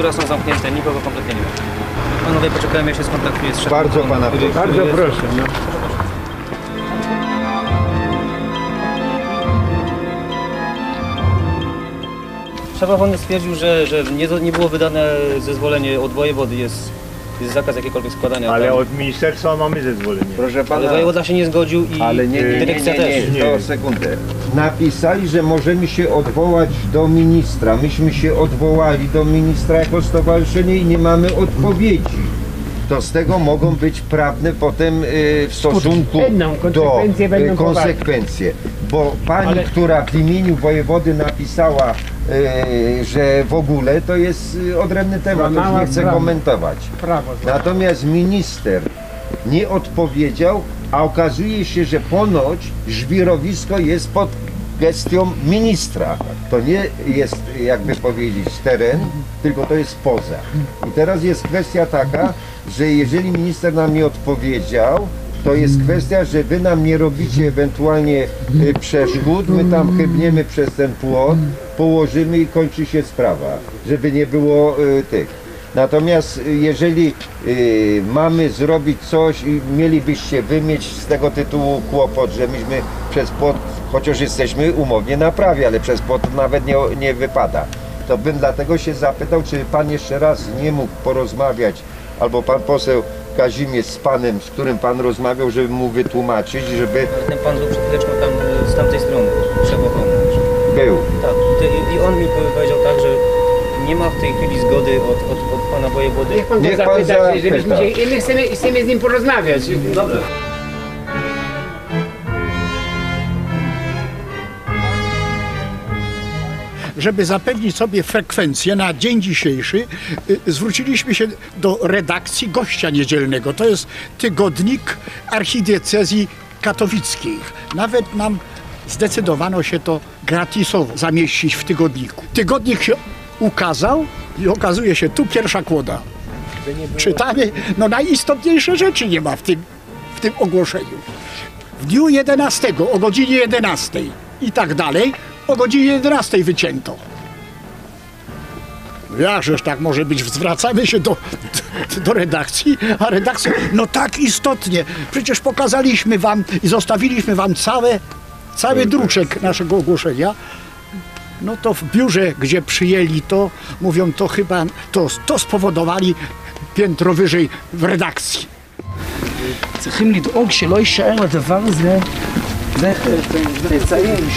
biura są zamknięte, nikogo kompletnie nie ma. Panowie poczekajmy, ja się skontaktuję z szefem. Bardzo pana który- proszę. który jest- proszę. No. Stwierdził, że, że nie, nie było wydane zezwolenie od wojewody, jest, jest zakaz jakiegokolwiek składania. Ale tam. od ministerstwa mamy zezwolenie. Proszę pana, Ale wojewoda się nie zgodził i ale nie, nie, nie, nie, dyrekcja nie, też. nie, to sekundę. Napisali, że możemy się odwołać do ministra. Myśmy się odwołali do ministra jako stowarzyszenie i nie mamy odpowiedzi. To z tego mogą być prawne potem y, w stosunku Będą, do konsekwencje będą y, konsekwencje. Bo pani, Ale- która w imieniu wojewody napisała, y, że w ogóle to jest y, odrębny temat, już Złamała nie chcę prawo. komentować. Prawo. Natomiast minister nie odpowiedział, a okazuje się, że ponoć żwirowisko jest pod gestią ministra. To nie jest, jakby powiedzieć, teren, tylko to jest poza. I teraz jest kwestia taka, że jeżeli minister nam nie odpowiedział, to jest kwestia, że wy nam nie robicie ewentualnie y, przeszkód, my tam chybniemy przez ten płot, położymy i kończy się sprawa, żeby nie było y, tych. Natomiast y, jeżeli y, mamy zrobić coś i mielibyście wy mieć z tego tytułu kłopot, że myśmy przez płot, chociaż jesteśmy umownie na prawie, ale przez płot nawet nie, nie wypada, to bym dlatego się zapytał, czy pan jeszcze raz nie mógł porozmawiać, albo pan poseł Kazimierz z panem, z którym pan rozmawiał, żeby mu wytłumaczyć, żeby Ten pan był przed chwileczką tam y, z tamtej strony, szef ochrony. był. Tak, i- i on mi powiedział tak, że nie ma w tej chwili zgody od, od, od pana wojewody. Niech pan Niech go pan zapyta, zapyta. żebyśmy się, i my chcemy, chcemy z nim porozmawiać. Dobrze. Żeby zapewnić sobie frekwencję na dzień dzisiejszy, y, zwróciliśmy się do redakcji Gościa Niedzielnego. To jest tygodnik archidiecezji katowickiej. Nawet nam zdecydowano się to gratisowo zamieścić w tygodniku. Tygodnik się ukazał i okazuje się tu pierwsza kłoda. Czytamy, no najistotniejsze rzeczy nie ma w tym, w tym ogłoszeniu. W dniu 11 o godzinie 11 i tak dalej, o godzinie 11 wycięto. Jakżeż tak może być? Zwracamy się do, do redakcji, a redakcja, no tak istotnie, przecież pokazaliśmy wam i zostawiliśmy wam całe, cały druczek naszego ogłoszenia. No to w biurze, gdzie przyjęli to, mówią, to chyba, to, to spowodowali piętro wyżej w redakcji. צריכים לדאוג שלא יישאר לדבר הזה, זה לציין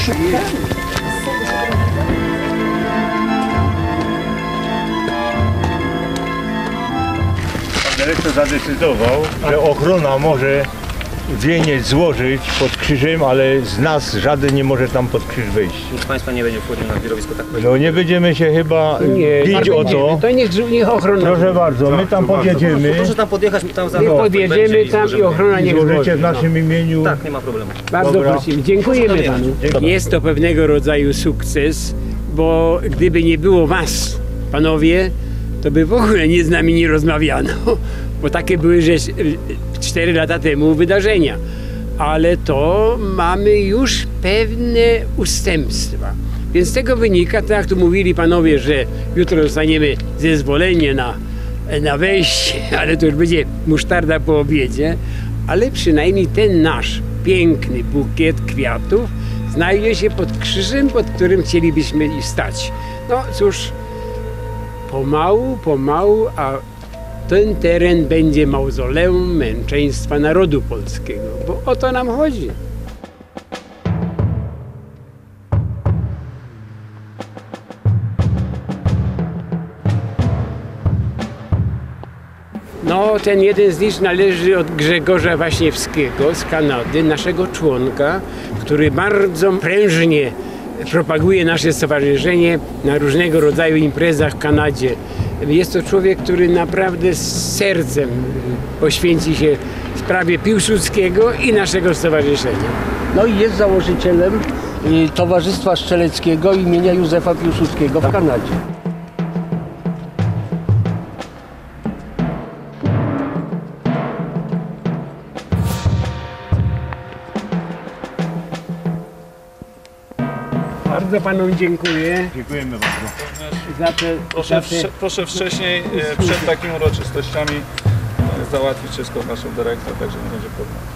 Dyrektor zadecydował, że ochrona może wieniec złożyć pod krzyżem, ale z nas żaden nie może tam pod krzyż wejść. Nikt państwa nie będzie wchodził na zbiorowisko, tak. No nie będziemy się chyba Nie, bić nie o to. To niech, niech ochrona. Proszę bardzo, my tam podjedziemy Proszę tam podjechać, tam za no, podjedziemy tam i ochrona i niech złożycie złoży. w No. naszym imieniu. Tak, nie ma problemu. Bardzo Dobra. prosimy. Dziękujemy panu. Jest to pewnego rodzaju sukces, bo gdyby nie było was, panowie, to by w ogóle nie z nami nie rozmawiano. Bo takie były że 4 lata temu wydarzenia. Ale to mamy już pewne ustępstwa. Więc z tego wynika, tak jak tu mówili panowie, że jutro dostaniemy zezwolenie na, na wejście, ale to już będzie musztarda po obiedzie, ale przynajmniej ten nasz piękny bukiet kwiatów znajdzie się pod krzyżem, pod którym chcielibyśmy stać. No cóż, pomału, pomału, a ten teren będzie mauzoleum męczeństwa narodu polskiego, bo o to nam chodzi. No, ten jeden z nich należy od Grzegorza Waśniewskiego z Kanady, naszego członka, który bardzo prężnie propaguje nasze stowarzyszenie na różnego rodzaju imprezach w Kanadzie. Jest to człowiek, który naprawdę z sercem poświęci się sprawie Piłsudskiego i naszego stowarzyszenia. No i jest założycielem y, Towarzystwa Strzeleckiego imienia Józefa Piłsudskiego w Kanadzie. Bardzo panom dziękuję Dziękujemy bardzo. za te, Proszę, za te wsze, proszę wcześniej, e, przed takimi uroczystościami e, załatwić wszystko z naszą dyrektor, także nie będzie problemu.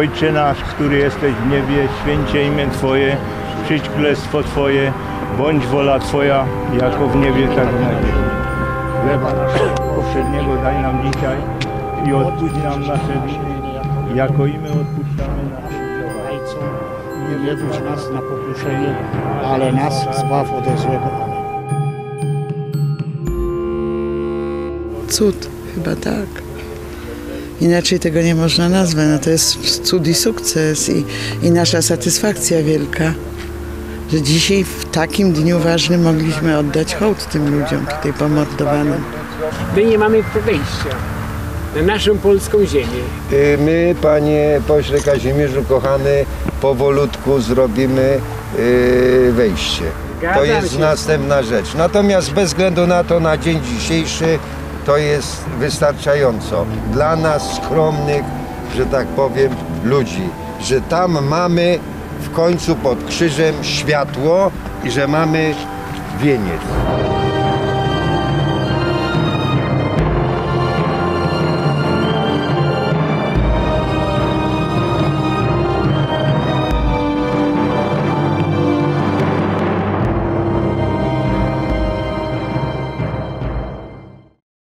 Ojcze nasz, który jesteś w niebie, święcie imię Twoje, przyjdź królestwo Twoje, bądź wola Twoja, jako w niebie, tak na ziemi. Chleba naszego powszedniego daj nam dzisiaj i odpuść nam nasze winy, jako i my odpuszczamy naszym Ojcom, nie wiedz nas na pokuszenie, ale nas zbaw ode złego. Cud, chyba tak. Inaczej tego nie można nazwać. No to jest cud i sukces i, i nasza satysfakcja wielka, że dzisiaj w takim dniu ważnym mogliśmy oddać hołd tym ludziom tutaj pomordowanym. My nie mamy wejścia na naszą polską ziemię. Y, My, panie pośle Kazimierzu, kochany, powolutku zrobimy y, wejście. To jest następna rzecz. Natomiast bez względu na to, na dzień dzisiejszy, to jest wystarczająco dla nas skromnych, że tak powiem, ludzi, że tam mamy w końcu pod krzyżem światło i że mamy wieniec.